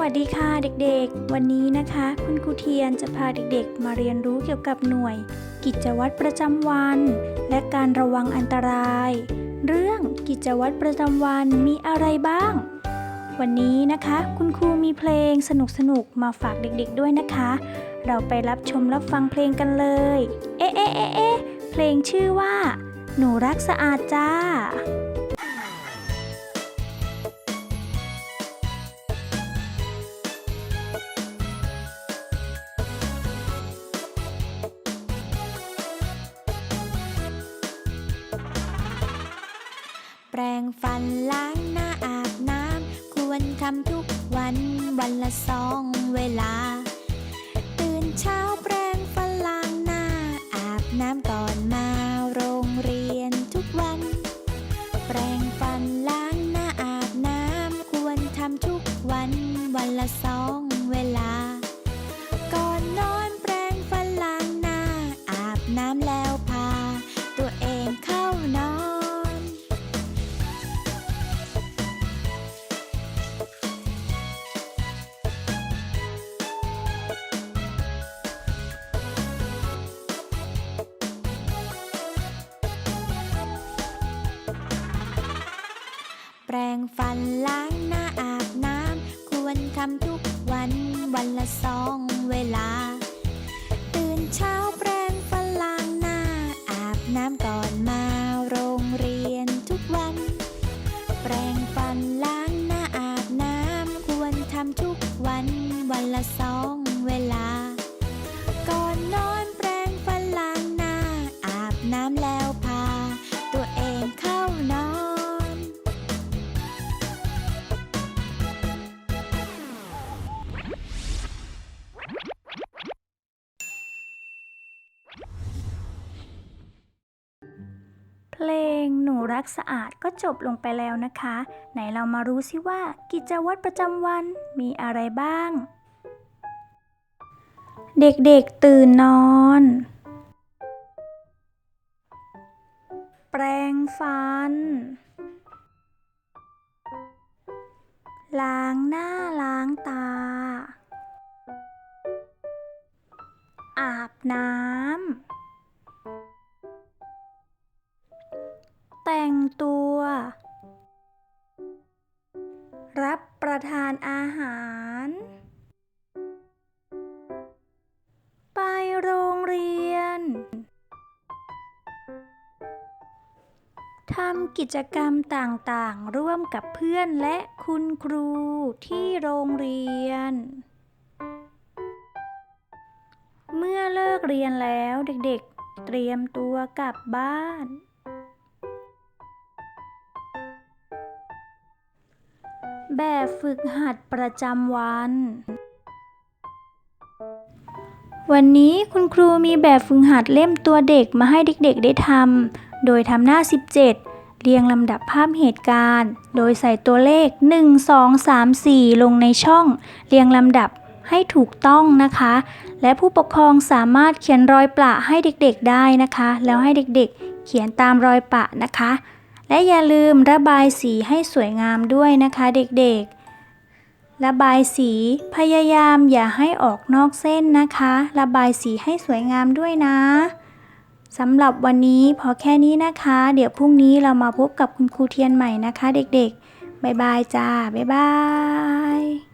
วัสดีค่ะเด็กๆ วันนี้นะคะ คุณครูเทียนจะพาเด็กๆ มาเรียนรู้เกี่ยวกับหน่วย กิจวัตรประจำวัน และการระวังอันตราย เรื่องกิจวัตรประจำวันมีอะไรบ้าง วันนี้นะคะ คุณครูมีเพลงสนุกๆ มาฝากเด็กๆด้วยนะคะ เราไปรับชมรับฟังเพลงกันเลย เอ๊ะเอ๊ะเอ๊ะเพลงชื่อว่า หนูรักสะอาดจ้า รงฟันล้างหน้าอาบน้ำควรทำทุกวันวันละสองเวลา ตื่นเช้าแปรงฟันล้างหน้าอาบน้ำ แปรงฟันล้างหน้าอาบน้ำควรทำทุกวันวันละสองเวลา ลงหนูรักสะอาดก็จบลงไปแล้วนะคะ ไหนเรามารู้สิว่ากิจวัตรประจำวันมีอะไรบ้าง เด็กๆตื่นนอน แปรงฟัน ล้างหน้าล้างตา อาบน้ำ แต่งตัว รับประทานอาหาร ไปโรงเรียน ทำกิจกรรมต่างๆ ร่วมกับเพื่อนและคุณครูที่โรงเรียน เมื่อเลิกเรียนแล้วเด็กๆเตรียมตัวกลับบ้าน แบบฝึกหัดประจำวัน วันนี้คุณครูมีแบบฝึกหัดเล่มตัวเด็กมาให้เด็กๆได้ทำ โดยทำหน้า 17 เรียงลำดับภาพเหตุการณ์ โดยใส่ตัวเลข 1 2 3 4 ลงในช่อง เรียงลำดับให้ถูกต้องนะคะ และผู้ปกครองสามารถเขียนรอยประให้เด็กๆได้นะคะ แล้วให้เด็กๆ เขียนตามรอยประนะคะ และอย่าลืมระบายสีให้สวยงามด้วยนะคะเด็กๆ ระบายสีพยายามอย่าให้ออกนอกเส้นนะคะ ระบายสีให้สวยงามด้วยนะสำหรับวันนี้พอแค่นี้นะคะ เดี๋ยวพรุ่งนี้เรามาพบกับคุณครูเทียนใหม่นะคะ เด็กๆ บ๊ายบายจ้า บ๊ายบาย